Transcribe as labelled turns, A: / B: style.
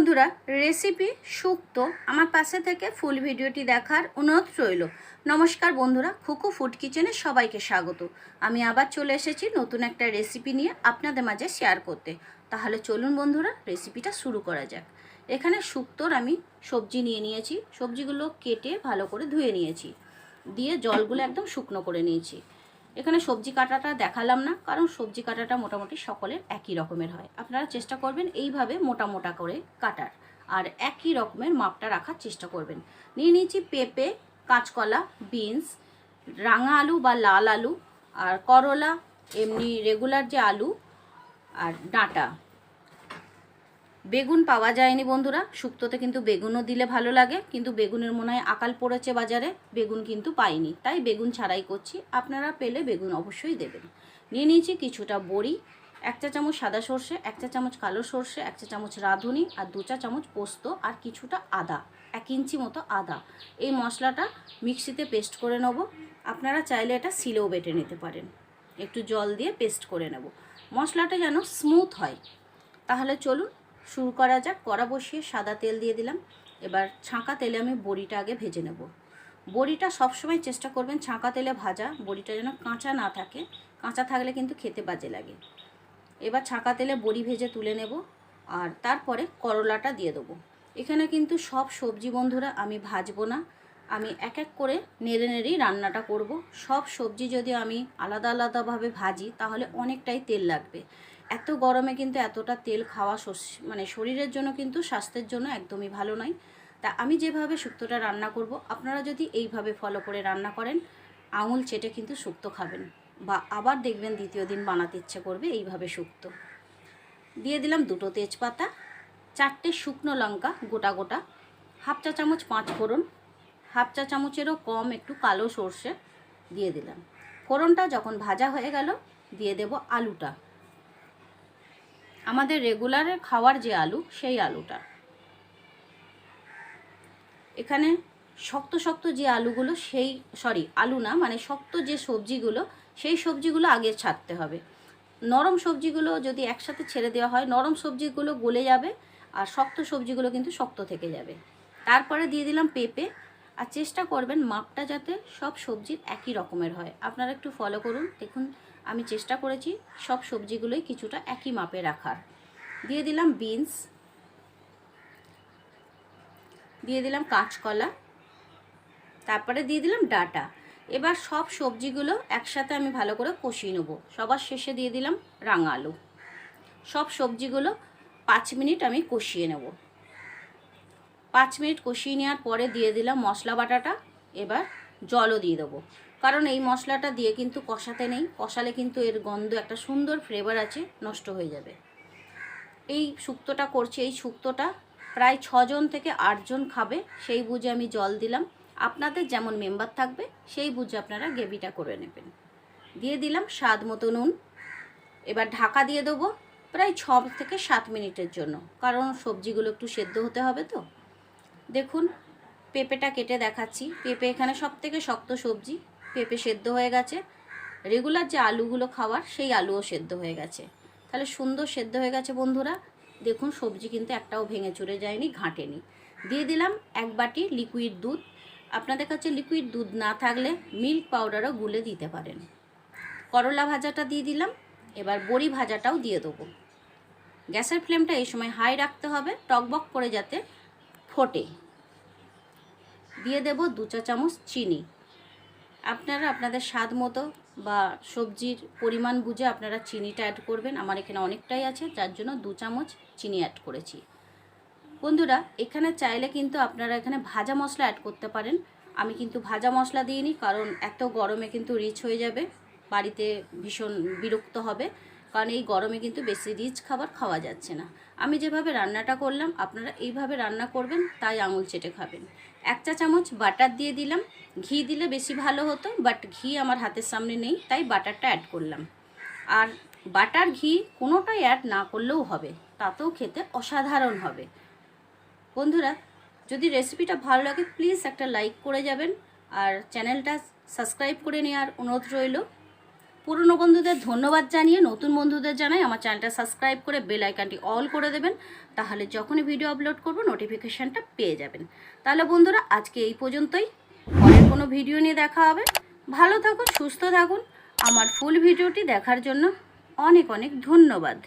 A: বন্ধুরা রেসিপি শুক্তো আমার পাশে থেকে ফুল ভিডিওটি দেখার অনুরোধ রইল। নমস্কার বন্ধুরা খুকু ফুড কিচেনে সবাইকে স্বাগত। আমি আবার চলে এসেছি নতুন একটা রেসিপি নিয়ে আপনাদের মাঝে শেয়ার করতে। তাহলে চলুন বন্ধুরা রেসিপিটা শুরু করা যাক। এখানে শুক্তোর আমি সবজি নিয়ে নিয়েছি। সবজিগুলো কেটে ভালো করে ধুয়ে নিয়েছি। দিয়ে জলগুলো একদম শুকনো করে নিয়েছি। এখানে সবজি কাটাটা দেখালাম না, কারণ সবজি কাটাটা মোটামুটি সকলের একই রকমের হয়। আপনারা চেষ্টা করবেন এইভাবে মোটা মোটা করে কাটার, আর একই রকমের মাপটা রাখার চেষ্টা করবেন। নিয়ে নিয়েছি পেঁপে, কাঁচকলা, বিনস, রাঙা আলু বা লাল আলু, আর করলা, এমনি রেগুলার যে আলু আর ডাঁটা। বেগুন পাওয়া যায়নি বন্ধুরা। শুক্তোতে কিন্তু বেগুনও দিলে ভালো লাগে, কিন্তু বেগুনের মনে হয় আকাল পড়েছে বাজারে, বেগুন কিন্তু পাইনি। তাই বেগুন ছাড়াই করছি। আপনারা পেলে বেগুন অবশ্যই দেবেন। নিয়ে নিয়েছি কিছুটা বড়ি, এক চা চামচ সাদা সর্ষে, এক চা চামচ কালো সর্ষে, এক চা চামচ রাঁধুনি আর দু চা চামচ পোস্ত আর কিছুটা আদা, এক ইঞ্চি মতো আদা। এই মশলাটা মিক্সিতে পেস্ট করে নেব। আপনারা চাইলে এটা সিলেও বেটে নিতে পারেন। একটু জল দিয়ে পেস্ট করে নেব। মশলাটা যেন স্মুথ হয়। তাহলে চলুন শুরু করা যাক। কড়া বসিয়ে সাদা তেল দিয়ে দিলাম। এবার ছাঁকা তেলে আমি বড়িটা আগে ভেজে নেব। বড়িটা সবসময় চেষ্টা করবেন ছাঁকা তেলে ভাজা। বড়িটা যেন কাঁচা না থাকে। কাঁচা থাকলে কিন্তু খেতে বাজে লাগে। এবার ছাঁকা তেলে বড়ি ভেজে তুলে নেব আর তারপরে করলাটা দিয়ে দেবো। এখানে কিন্তু সব সবজি বন্ধুরা আমি ভাজবো না। আমি এক এক করে নেড়ে নেড়েই রান্নাটা করব। সব সবজি যদি আমি আলাদা আলাদাভাবে ভাজি তাহলে অনেকটাই তেল লাগবে। এত গরমে কিন্তু এতটা তেল খাওয়া মানে শরীরের জন্য কিন্তু স্বাস্থ্যের জন্য একদমই ভালো নয়। তা আমি যেভাবে শুক্তটা রান্না করব, আপনারা যদি এইভাবে ফলো করে রান্না করেন, আঙুল চেটে কিন্তু শুক্ত খাবেন বা আবার দেখবেন দ্বিতীয় দিন বানাতে ইচ্ছে করবে এইভাবে শুক্ত। দিয়ে দিলাম দুটো তেজপাতা, চারটে শুকনো লঙ্কা গোটা গোটা, হাফ চা চামচ পাঁচ ফোড়ন, হাফ চা চামচেরও কম একটু কালো সর্ষে দিয়ে দিলাম। ফোড়নটা যখন ভাজা হয়ে গেল, দিয়ে দেব আলুটা। আমাদের রেগুলারের খাওয়ার যে আলু, সেই আলুটা। এখানে শক্ত শক্ত যে আলুগুলো, সেই সরি আলু না মানে শক্ত যে সবজিগুলো, সেই সবজিগুলো আগে ছাড়তে হবে। নরম সবজিগুলো যদি একসাথে ছেড়ে দেওয়া হয়, নরম সবজিগুলো গলে যাবে আর শক্ত সবজিগুলো কিন্তু শক্ত থেকে যাবে। তারপরে দিয়ে দিলাম পেঁপে। আর চেষ্টা করবেন মাপটা যাতে সব সবজির একই রকমের হয়। আপনারা একটু ফলো করুন। দেখুন আমি চেষ্টা করেছি সব সবজিগুলোই কিছুটা একই মাপে রাখার। দিয়ে দিলাম বিনস। দিয়ে দিলাম কাঁচকলা। তারপরে দিয়ে দিলাম ডাটা। এবার সব সবজিগুলো একসাথে আমি ভালো করে কষিয়ে নেব। সবার শেষে দিয়ে দিলাম রাঙা আলু সব সবজিগুলো পাঁচ মিনিট আমি কষিয়ে নেব। পাঁচ মিনিট কষিয়ে নেওয়ার পরে দিয়ে দিলাম মশলা বাটাটা। এবার জলও দিয়ে দেবো। কারণ এই মশলাটা দিয়ে কিন্তু কষাতে নেই, কষালে কিন্তু এর গন্ধ একটা সুন্দর ফ্লেভার আছে, নষ্ট হয়ে যাবে। এই শুক্তোটা করছি, এই শুক্তোটা প্রায় ছজন থেকে আটজন খাবে, সেই বুঝে আমি জল দিলাম। আপনাদের যেমন মেম্বার থাকবে, সেই বুঝে আপনারা গ্রেভিটা করে নেবেন। দিয়ে দিলাম স্বাদ মতো নুন। এবার ঢাকা দিয়ে দেবো প্রায় ছ থেকে সাত মিনিটের জন্য, কারণ সবজিগুলো একটু সেদ্ধ হতে হবে তো। দেখুন, পেঁপেটা কেটে দেখাচ্ছি। পেঁপে এখানে সব থেকে শক্ত সবজি। পেঁপে সেদ্ধ হয়ে গেছে। রেগুলার যে আলুগুলো খাওয়ার, সেই আলুও সেদ্ধ হয়ে গেছে। তাহলে সুন্দর সেদ্ধ হয়ে গেছে বন্ধুরা। দেখুন সবজি কিন্তু একটাও ভেঙে চুরে যায়নি, ঘাঁটেনি। দিয়ে দিলাম এক বাটি লিকুইড দুধ। আপনাদের কাছে লিকুইড দুধ না থাকলে মিল্ক পাউডারও গুলে দিতে পারেন। করলা ভাজাটা দিয়ে দিলাম। এবার বড়ি ভাজাটাও দিয়ে দেবো। গ্যাসের ফ্লেমটা এই সময় হাই রাখতে হবে, টকবক করে যাতে ফোটে। দিয়ে দেব দু চা চামচ চিনি। আপনারা আপনাদের স্বাদ মতো বা সবজির পরিমাণ বুঝে আপনারা চিনিটা অ্যাড করবেন। আমার এখানে অনেকটাই আছে, যার জন্য দু চামচ চিনি অ্যাড করেছি। বন্ধুরা, এখানে চাইলে কিন্তু আপনারা এখানে ভাজা মশলা অ্যাড করতে পারেন। আমি কিন্তু ভাজা মশলা দিইনি, কারণ এত গরমে কিন্তু রিচ হয়ে যাবে, বাড়িতে ভীষণ বিরক্ত হবে। কারণ এই গরমে কিন্তু বেশি রিচ খাবার খাওয়া যাচ্ছে না। আমি যেভাবে রান্নাটা করলাম, আপনারা এইভাবে রান্না করবেন, তাই আঙুল চেটে খাবেন। এক চা চামচ বাটার দিয়ে দিলাম। ঘি দিলে বেশি ভালো হতো বাট ঘি আমার হাতের সামনে নেই, তাই বাটারটা অ্যাড করলাম। আর বাটার ঘি কোনোটাই অ্যাড না করলেও হবে, তাতেও খেতে অসাধারণ হবে। বন্ধুরা, যদি রেসিপিটা ভালো লাগে প্লিজ একটা লাইক করে যাবেন, আর চ্যানেলটা সাবস্ক্রাইব করে নেওয়ার অনুরোধ রইল। পুরনো বন্ধুদের ধন্যবাদ জানিয়ে নতুন বন্ধুদের জানাই আমার চ্যানেলটা সাবস্ক্রাইব করে বেল আইকনটি অল করে দেবেন, তাহলে যখনই ভিডিও আপলোড করব নোটিফিকেশানটা পেয়ে যাবেন। তাহলে বন্ধুরা, আজকে এই পর্যন্তই। পরের কোনো ভিডিও নিয়ে দেখা হবে। ভালো থাকুন, সুস্থ থাকুন। আমার ফুল ভিডিওটি দেখার জন্য অনেক অনেক ধন্যবাদ।